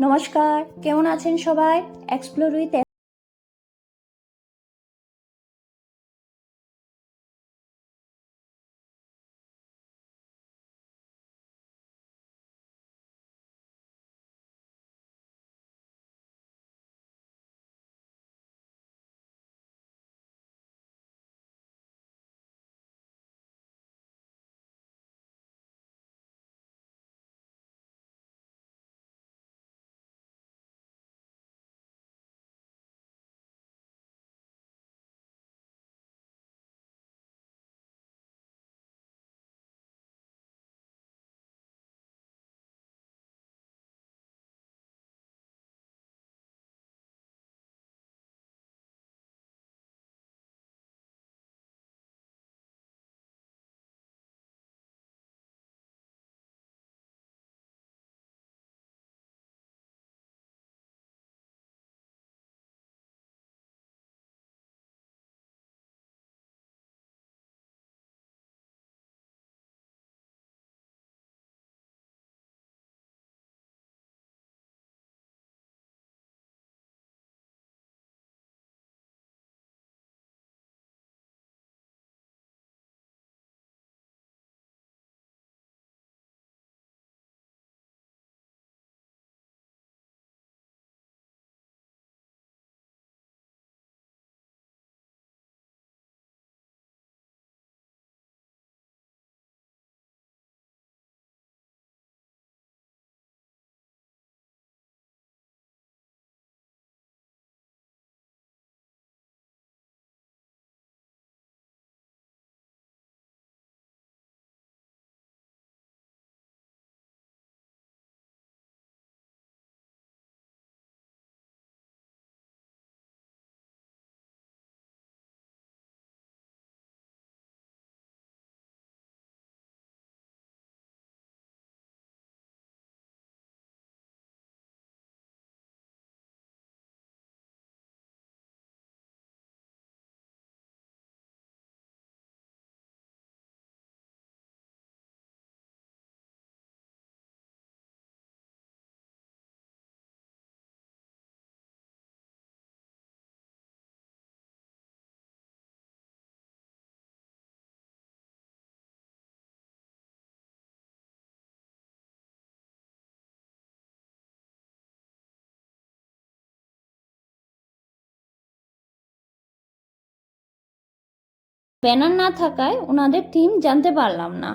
নমস্কার কেমন আছেন সবাই? এক্সপ্লোর উইথ ব্যানার না থাকায় ওনাদের থিম জানতে পারলাম না।